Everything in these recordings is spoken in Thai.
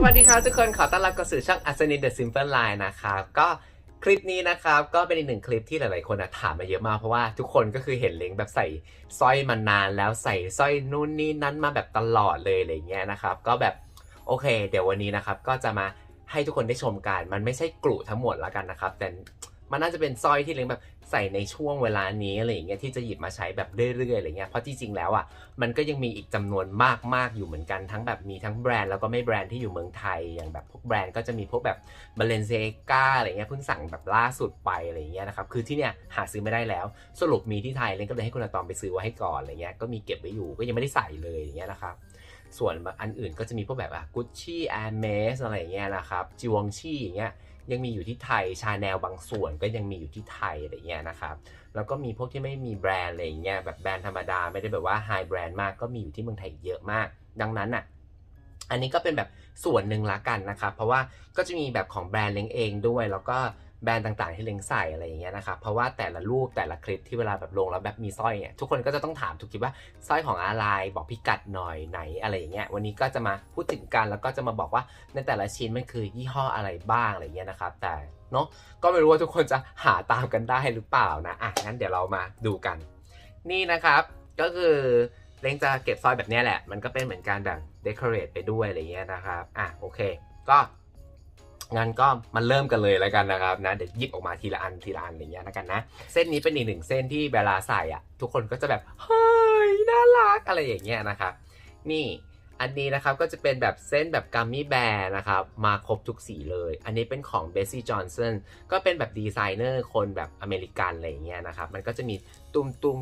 สวัสดีครับทุกคนขอต้อนรับกสู่ช่องอัศนินเดอะซิมเพิลไลน์นะครับก็คลิปนี้นะครับก็เป็นอีกหนึ่งคลิปที่หลายๆคนอะถามมาเยอะมากเพราะว่าทุกคนก็คือเห็นเล้งแบบใส่สร้อยมานานแล้วใส่สร้อยนู่นนี่นั้นมาแบบตลอดเลยอะไรเงี้ยนะครับก็แบบโอเค เดี๋ยววันนี้นะครับก็จะมาให้ทุกคนได้ชมกัน มันไม่ใช่กลุ่ทั้งหมดแล้วกันนะครับ แต่ มันน่าจะเป็นสร้อยที่เลี้ยงแบบใส่ในช่วงเวลานี้อะไรอย่างเงี้ยที่จะหยิบมาใช้แบบเรื่อยๆอะไรเงี้ยเพราะที่จริงแล้วอะมันก็ยังมีอีกจำนวนมากๆอยู่เหมือนกันทั้งแบบมีทั้งแบรนด์แล้วก็ไม่แบรนด์ที่อยู่เมืองไทยอย่างแบบพวกแบรนด์ก็จะมีพวกแบบ b a l e n c i a g a อะไรเงี้ยเพิ่งสั่งแบบล่าสุดไปอะไรเงี้ยนะครับคือที่เนี่ยหาซื้อไม่ได้แล้ว สรุปมีที่ไทยเลยก็เลยให้คุณอาตอมไปซื้อไว้ให้ก่อนอะไรเงี้ยก็มีเก็บไว้อยู่ก็ยังไม่ได้ใส่เลยอย่างเงี้ยนะครับส่วนอันอื่นก็จะมีพวกแบบอะกุชชี่แอร์เมสอะไรเงี้ยนะครับจิวองชี่อย่างเงี้ย ยังมีอยู่ที่ไทยชาแนลบางส่วนก็ยังมีอยู่ที่ไทยอะไรเงี้ยนะครับแล้วก็มีพวกที่ไม่มีแบรนด์อะไรเงี้ยแบบแบรนด์ธรรมดาไม่ได้แบบว่าไฮแบรนด์มากก็มีอยู่ที่เมืองไทยเยอะมาก ดังนั้นอะอันนี้ก็เป็นแบบส่วนหนึ่งละกันนะครับเพราะว่าก็จะมีแบบของแบรนด์เล้งเองด้วย แล้วก็ แบรนด์ต่างๆ ที่เล้งใส่อะไรอย่างเงี้ยนะครับเพราะว่าแต่ละรูปแต่ละคลิปที่เวลาแบบลงแล้วแบบมีสร้อยเนี่ยทุกคนก็จะต้องถามทุกคลิปว่าสร้อยของอะไรบอกพิกัดหน่อยไหนอะไรอย่างเงี้ยวันนี้ก็จะมาพูดถึงกันแล้วก็จะมาบอกว่าในแต่ละชิ้นมันคือยี่ห้ออะไรบ้างอะไรเงี้ยนะครับ แต่เนาะก็ไม่รู้ว่าทุกคนจะหาตามกันได้หรือเปล่านะอะงั้นเดี๋ยวเรามาดูกัน นี่นะครับก็คือเล้งจะเก็บสร้อยแบบนี้แหละ มันก็เป็นเหมือนการแบบเดคอเรทไปด้วยอะไรเงี้ยนะครับอะโอเค ก็ งั้นก็มาเริ่มกันเลยแล้วกันนะครับนะเดี๋ยวหยิบออกมาทีละอันทีละอันอะไรเงี้ยนะกันนะเส้นนี้เป็นอีกหนึ่งเส้นที่เวลาใส่อะ ทุกคนก็จะแบบเฮ้ยน่ารักอะไรอย่างเงี้ยนะครับนี่อันนี้นะครับก็จะเป็นแบบเส้นแบบกัมมี่แบร์นะครับ มาครบทุกสีเลย อันนี้เป็นของ b e s s i e Johnson ก็เป็นแบบดีไซเนอร์คนแบบอเมริกันอะไรอย่างเงี้ยนะครับ มันก็จะมีตุ้มตุ้ม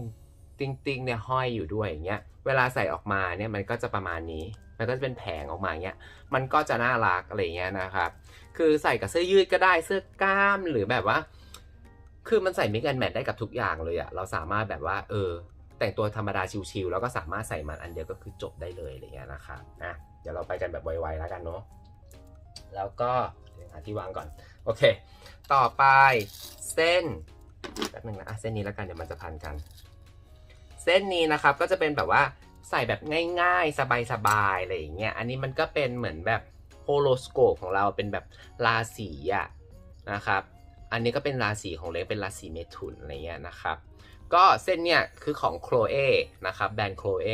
ติ้งติ้งเนี่ยห้อยอยู่ด้วยอย่างเงี้ยเวลาใส่ออกมาเนี่ยมันก็จะประมาณนี้ มันก็จะเป็นแผงออกมาเงี้ย มันก็จะน่ารักอะไรเงี้ยนะครับ คือใส่กับเสื้อยืดก็ได้เสื้อกล้ามหรือแบบว่า คือมันใส่มิกแอนแมทได้กับทุกอย่างเลยอะเราสามารถแบบว่า เออ แต่งตัวธรรมดาชิวๆแล้วก็สามารถใส่มันอันเดียวก็คือจบได้เลยอะไรเงี้ยนะครับนะเดี๋ยวเราไปกันแบบไวๆแล้วกันเนาะ แล้วก็หาที่วางก่อน โอเค ต่อไปเส้นแป๊บนึงนะอะเส้นนี้แล้วกันเดี๋ยวมันจะพันกัน เส้นนี้นะครับก็จะเป็นแบบว่า ใส่แบบง่ายๆ สบายๆอะไรอย่างเงี้ย อันนี้มันก็เป็นเหมือนแบบโฮโลสโคปของเราเป็นแบบราศีอะนะครับ อันนี้ก็เป็นราศีของเล็กเป็นราศีเมถุนอะไรเงี้ยนะครับ ก็เส้นเนี่ยคือของโคลเอนะครับแบรนด์โคลเอ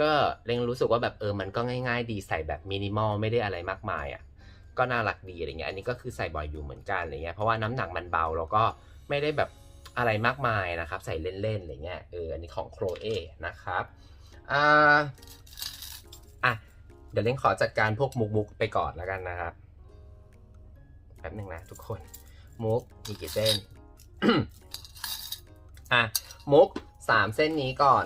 ก็เล็งรู้สึกว่าแบบเออมันก็ง่ายๆ ดีใส่แบบมินิมอลไม่ได้อะไรมากมายอะก็น่ารักดีอะไรเงี้ย อันนี้ก็คือใส่บ่อยอยู่เหมือนกันอะไรเงี้ย เพราะว่าน้ำหนักมันเบาแล้วก็ไม่ได้แบบอะไรมากมายนะครับ ใส่เล่นๆอะไรเงี้ย เออ อันนี้ของโคลเอนะครับ อ่าอะ เดี๋ยวเล้งขอจัดการพวกมุกมุกไปก่อนแล้วกันนะครับ แป๊บหนึ่งนะทุกคน มุกมีกี่เส้น อะ มุกสามเส้นนี้ก่อน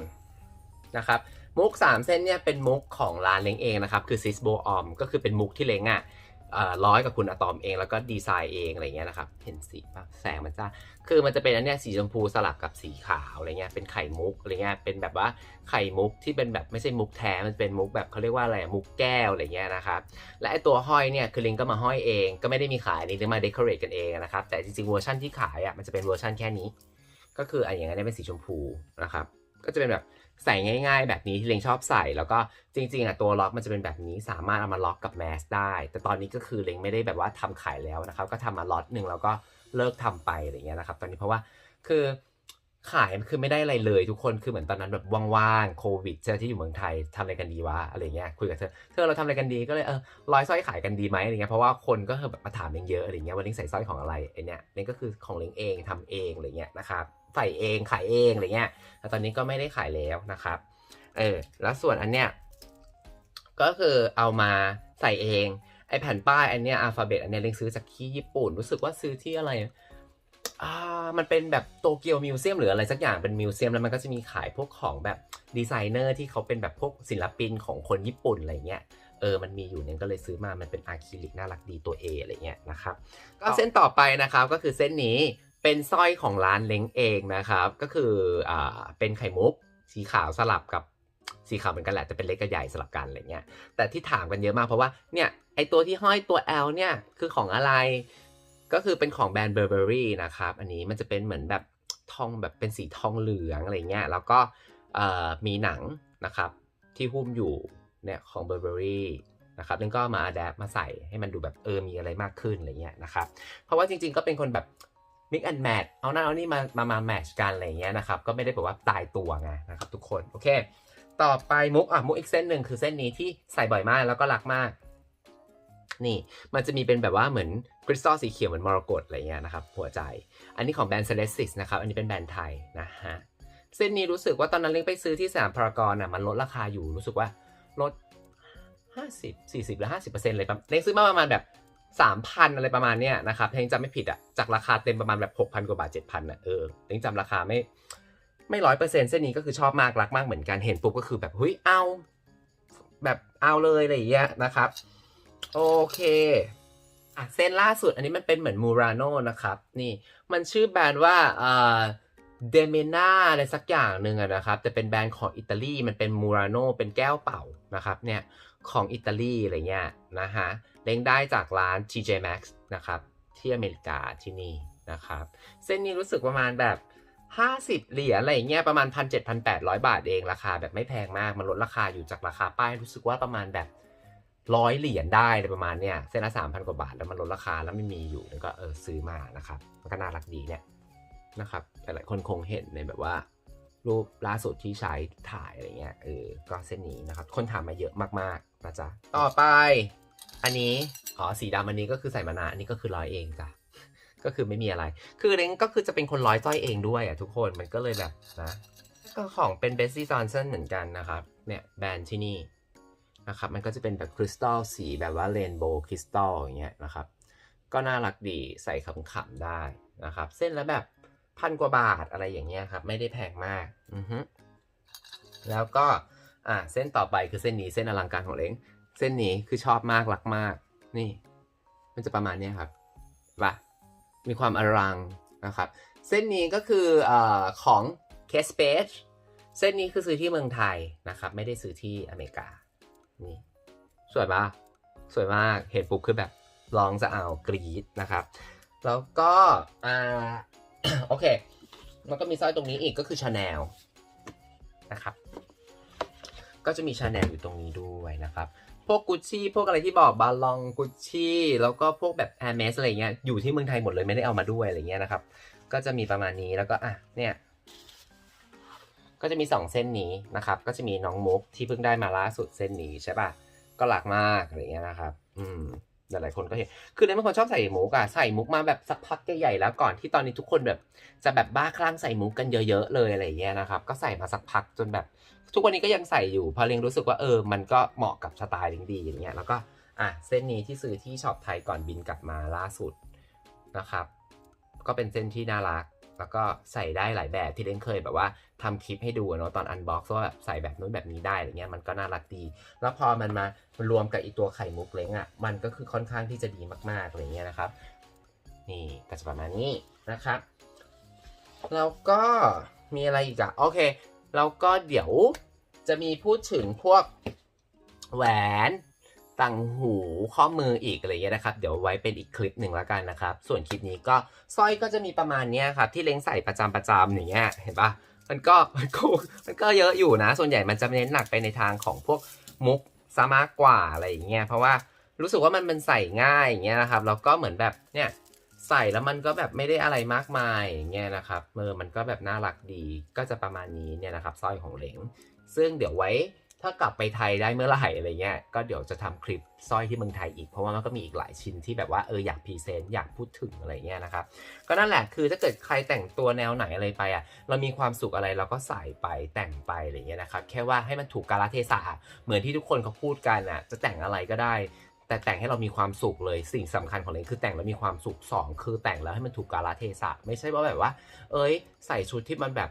นะครับ มุกสามเส้นเนี่ยเป็นมุกของร้านเล้งเองนะครับ คือซิสโบออมก็คือเป็นมุกที่เล้งอะเอ่อ ร้อยกับคุณอะตอมเองแล้วก็ดีไซน์เองอะไรเงี้ยนะครับ เห็นสีป่ะแสงมันจ้าคือมันจะเป็นอันเนี้ยสีชมพูสลับกับสีขาวอะไรเงี้ยเป็นไข่มุกอะไรเงี้ยเป็นแบบว่าไข่มุกที่เป็นแบบไม่ใช่มุกแท้มันเป็นมุกแบบเขาเรียกว่าอะไรมุกแก้วอะไรเงี้ยนะครับและไอตัวห้อยเนี่ยคือลิงก็มาห้อยเองก็ไม่ได้มีขายลิงจะมาเดคอเรทกันเองนะครับแต่จริงๆเวอร์ชันที่ขายอะมันจะเป็นเวอร์ชันแค่นี้ ก็คืออันอย่างนี้นเป็นสีชมพูนะครับก็จะเป็นแบบ ใส่ง่ายๆ แบบนี้ที่เลงชอบใส่ แล้วก็จริงๆอะตัวล็อกมันจะเป็นแบบนี้สามารถเอามาล็อกกับแมสได้ แต่ตอนนี้ก็คือเลงไม่ได้แบบว่าทำขายแล้วนะครับก็ทำมาล็อตหนึ่งแล้วก็เลิกทำไปอะไรเงี้ยนะครับ ตอนนี้เพราะว่าคือขายคือไม่ได้อะไรเลยทุกคนคือเหมือนตอนนั้นแบบว่างๆโควิดเจอที่อยู่เมืองไทยทำอะไรกันดีวะอะไรเงี้ยคุยกับเธอเธอเราทำอะไรกันดีก็เลยเออร้อยสร้อยขายกันดีไหมอะไรเงี้ยเพราะว่าคนก็แบบมาถามเองเยอะอะไรเงี้ยวันนี้ใส่สร้อยของอะไรไอเนี้ยนี่ก็คือของเลงเองทำเองอะไรเงี้ยนะครับ ใส่เองขายเองอะไรเงี้ยแต่ตอนนี้ก็ไม่ได้ขายแล้วนะครับ เออ แล้วส่วนอันเนี้ยก็คือเอามาใส่เอง ไอแผ่นป้ายอันเนี้ยอัลฟาเบตอันเนี้ยเล็งซื้อจากที่ญี่ปุ่น รู้สึกว่าซื้อที่อะไรอ่ามันเป็นแบบโตเกียวมิวเซียมหรืออะไรสักอย่างเป็นมิวเซียมแล้วมันก็จะมีขายพวกของแบบดีไซเนอร์ที่เขาเป็นแบบพวกศิลปินของคนญี่ปุ่นอะไรเงี้ยเออ มันมีอยู่เนี่ยก็เลยซื้อมา มันเป็นอะคริลิกน่ารักดีตัว A อะไรเงี้ยนะครับ ก็เส้นต่อไปนะครับก็คือเส้นนี้ เป็นสร้อยของร้านเล้งเองนะครับ ก็คืออ่าเป็นไข่มุก สีขาวสลับกับสีขาวเหมือนกันแหละแต่เป็นเล็กกับใหญ่สลับกันอะไรเงี้ยแต่ที่ถามกันเยอะมากเพราะว่าเนี่ยไอตัวที่ห้อยตัว L เนี่ยคือของอะไรก็คือเป็นของแบรนด์ Burberry นะครับ อันนี้มันจะเป็นเหมือนแบบทองแบบเป็นสีทองเหลืองอะไรเงี้ยแล้วก็เอ่อมีหนังนะครับที่หุ้มอยู่เนี่ยของ Burberry นะครับเล่นก็มาอัดแอปมาใส่ให้มันดูแบบเออมีอะไรมากขึ้นอะไรเงี้ยนะครับ เพราะว่าจริงๆก็เป็นคนแบบ mix and match เอาหน้าเอานี่มามามาแมทชกันอะไรเงี้ยนะครับ ก็ไม่ได้แบบว่าตายตัวไงนะครับทุกคนโอเค ต่อไปมุกอะมุกอีกเส้นหนึ่งคือเส้นนี้ที่ใส่บ่อยมากแล้วก็รักมาก นี่มันจะมีเป็นแบบว่าเหมือนคริสตัลสีเขียวเหมือนมรกตอะไรเงี้ยนะครับหัวใจ อันนี้ของแบรนด์ Celestis นะครับ อันนี้เป็นแบรนด์ไทยนะฮะเส้นนี้รู้สึกว่าตอนนั้นเล้งไปซื้อที่สยามพารากอนอะมันลดราคาอยู่รู้สึกว่าลด50 40หรือ50%เลยปั๊มเล้งซื้อมาประมาณแบบ 3,000อะไรประมาณเนี้ยนะครับเล้งจำไม่ผิดอะจากราคาเต็มประมาณแบบ6,000กว่าบาท7,000อะเออเล้งจำราคาไม่ไม่ร้อยเปอร์เซ็นต์เส้นนี้ก็คือชอบมากรักมากเหมือนกันเห็นปุ๊บก็คือแบบเฮ้ยเอา แบบเอาเลยอะไรอย่างเงี้ยนะครับ โอเคอะเส้นล่าสุดอันนี้มันเป็นเหมือนมูราโน่นะครับ นี่มันชื่อแบรนด์ว่าเอ่อ เดเมนาอะไรสักอย่างหนึ่งนะครับ แต่เป็นแบรนด์ของอิตาลีมันเป็นมูราโนเป็นแก้วเป่านะครับเนี่ยของอิตาลีอะไรเงี้ยนะฮะเล้งได้จากร้าน TJ Maxx นะครับที่อเมริกาที่นี่นะครับเส้นนี้รู้สึกประมาณแบบ 50 เหรียญอะไรเงี้ยประมาณ 1,700บาทเองราคาแบบไม่แพงมาก มันลดราคาอยู่จากราคาป้ายรู้สึกว่าประมาณแบบร้อยเหรียญได้ประมาณเนี้ยเส้นละสามพันกว่าบาทแล้วมันลดราคาแล้วไม่มีอยู่แล้วก็เออซื้อมานะครับมันก็น่ารักดีเนี่ย นะครับ หลายๆคนคงเห็นในแบบว่า รูปล่าสุดที่ใช้ถ่ายอะไรเงี้ยเออก็เส้นนี้นะครับ คนถามมาเยอะมากๆนะจ๊ะต่อไป อันนี้อ๋อสีดำอันนี้ก็คือใส่มานาอันนี้ก็คือร้อยเองจ้ะก็คือไม่มีอะไร คือเล้งก็คือจะเป็นคนร้อยสร้อยเองด้วยอะทุกคนมันก็เลยแบบนะก็ของเป็นเบสซี่จอนสันเหมือนกันนะครับเนี่ยแบรนด์ที่นี่นะครับมันก็จะเป็นแบบคริสตัลสีแบบว่าเรนโบว์คริสตัลอย่างเงี้ยนะครับ ก็น่ารักดีใส่ขำๆได้นะครับ เส้นละแบบ พันกว่าบาทอะไรอย่างเงี้ยครับ ไม่ได้แพงมากอือฮึแล้วก็อ่าเส้นต่อไปคือเส้นนี้เส้นอลังการของเล้งเส้นนี้คือชอบมากรักมาก นี่ มันจะประมาณเนี้ยครับป่ะมีความอลังนะครับ เส้นนี้ก็คืออ่อของ c a s p a g e เส้นนี้คือซื้อที่เมืองไทยนะครับ ไม่ได้ซื้อที่อเมริกา นี่ สวยปะสวยมาก เห็นปุ๊บคือแบบลองจะเอากรีดนะครับ แล้วก็อ่า โอเค แล้วก็มีสร้อยตรงนี้อีกก็คือชาแนลนะครับ ก็จะมีชาแนลอยู่ตรงนี้ด้วยนะครับ พวกกุชชี่พวกอะไรที่บอกบาลองกุชชี่แล้วก็พวกแบบแอร์เมสอะไรเงี้ยอยู่ที่เมืองไทยหมดเลยไม่ได้เอามาด้วยอะไรเงี้ยนะครับ ก็จะมีประมาณนี้แล้วก็อะเนี่ยก็จะมี 2 เส้นนี้นะครับ ก็จะมีน้องมุกที่เพิ่งได้มาล่าสุดเส้นนี้ใช่ป่ะ ก็หลักมากอะไรเงี้ยนะครับ อืม หลายๆคนก็เห็น คือเนี่ยเป็นคนชอบใส่หมูกอะใส่มุกมาแบบสักพักใหญ่ๆแล้วก่อนที่ตอนนี้ทุกคนแบบจะแบบบ้าคลั่งใส่มุกกันเยอะๆเลยอะไรเงี้ยนะครับ ก็ใส่มาสักพักจนแบบ ทุกวันนี้ก็ยังใส่อยู่เพอเลียงรู้สึกว่าเออ มันก็เหมาะกับสไตล์ลิงดีอย่างเงี้ย แล้วก็อะเส้นนี้ที่ซื้อที่ช็อปไทยก่อนบินกลับมาล่าสุดนะครับ ก็เป็นเส้นที่น่ารัก แล้วก็ใส่ได้หลายแบบที่เล้งเคยแบบว่าทำคลิปให้ดูเนาะตอนอันบ็อกซ์ว่าแบบใส่แบบนู้นแบบนี้ได้อะไรเงี้ยมันก็น่ารักดี แล้วพอมันมารวมกับอีตัวไข่มุกเล้งอะ่ะมันก็คือค่อนข้างที่จะดีมากๆอะไรเงี้ยนะครับ นี่ก็จะประมาณนี้นะครับแล้วก็มีอะไรอีกอะโอเคแล้วก็เดี๋ยวจะมีพูดถึงพวกแหวน ต่างหูข้อมืออีกอะไรเงี้ยนะครับ เดี๋ยวไว้เป็นอีกคลิปหนึ่งแล้วกันนะครับ ส่วนคลิปนี้ก็สร้อยก็จะมีประมาณเนี้ยครับ ที่เล้งใส่ประจำประจำอย่างเงี้ยเห็นปะมันก็มันก็มันก็เยอะอยู่นะ ส่วนใหญ่มันจะเน้นหนักไปในทางของพวกมุกซะมากกว่าอะไรอย่างเงี้ยเพราะว่ารู้สึกว่ามันเป็นใส่ง่ายอย่างเงี้ยนะครับแล้วก็เหมือนแบบเนี่ยใส่แล้วมันก็แบบไม่ได้อะไรมากมายอย่างเงี้ยนะครับเออมันก็แบบน่ารักดีก็จะประมาณนี้เนี่ยนะครับสร้อยของเหลงซึ่งเดี๋ยวไว้ ถ้ากลับไปไทยได้เมื่อไหร่อะไรเงี้ยก็เดี๋ยวจะทำคลิปสร้อยที่เมืองไทยอีกเพราะว่ามันก็มีอีกหลายชิ้นที่แบบว่าเอออยากพรีเซนต์อยากพูดถึงอะไรเงี้ยนะครับก็นั่นแหละคือถ้าเกิดใครแต่งตัวแนวไหนอะไรไปอะเรามีความสุขอะไรเราก็ใส่ไปแต่งไปอะไรเงี้ยนะครับแค่ว่าให้มันถูกกาลเทศะเหมือนที่ทุกคนเขาพูดกันอะจะแต่งอะไรก็ได้ แต่แต่งให้เรามีความสุขเลยสิ่งสำคัญของเลนคือแต่งแล้วมีความสุขสองคือแต่งแล้วให้มันถูกกาลเทศะ ไม่ใช่ว่าแบบว่า เอ้ย ใส่ชุดที่มันแบบ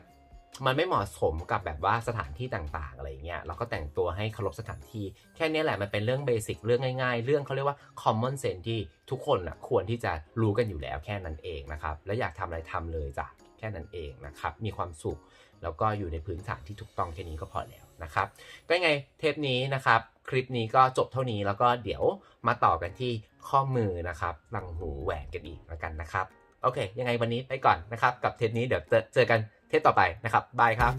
มันไม่เหมาะสมกับแบบว่าสถานที่ต่างๆอะไรเงี้ยเราก็แต่งตัวให้เคารพสถานที่ แค่นี้แหละมันเป็นเรื่องเบสิกเรื่องง่ายๆ เรื่องเขาเรียกว่า common sense ที่ทุกคนอะควรที่จะรู้กันอยู่แล้วแค่นั้นเองนะครับ แล้วอยากทำอะไรทำเลยจ้ะแค่นั้นเองนะครับ มีความสุขแล้วก็อยู่ในพื้นฐานที่ถูกต้องแค่นี้ก็พอแล้วนะครับ ก็ยังไงเทปนี้นะครับ คลิปนี้ก็จบเท่านี้แล้วก็เดี๋ยวมาต่อกันที่ข้อมือนะครับหลังหูแหวนกันอีกแล้วกันนะครับโอเค ยังไงวันนี้ไปก่อนนะครับ กับเทปนี้เดี๋ยวเจอกัน เทปต่อไปนะครับบายครับ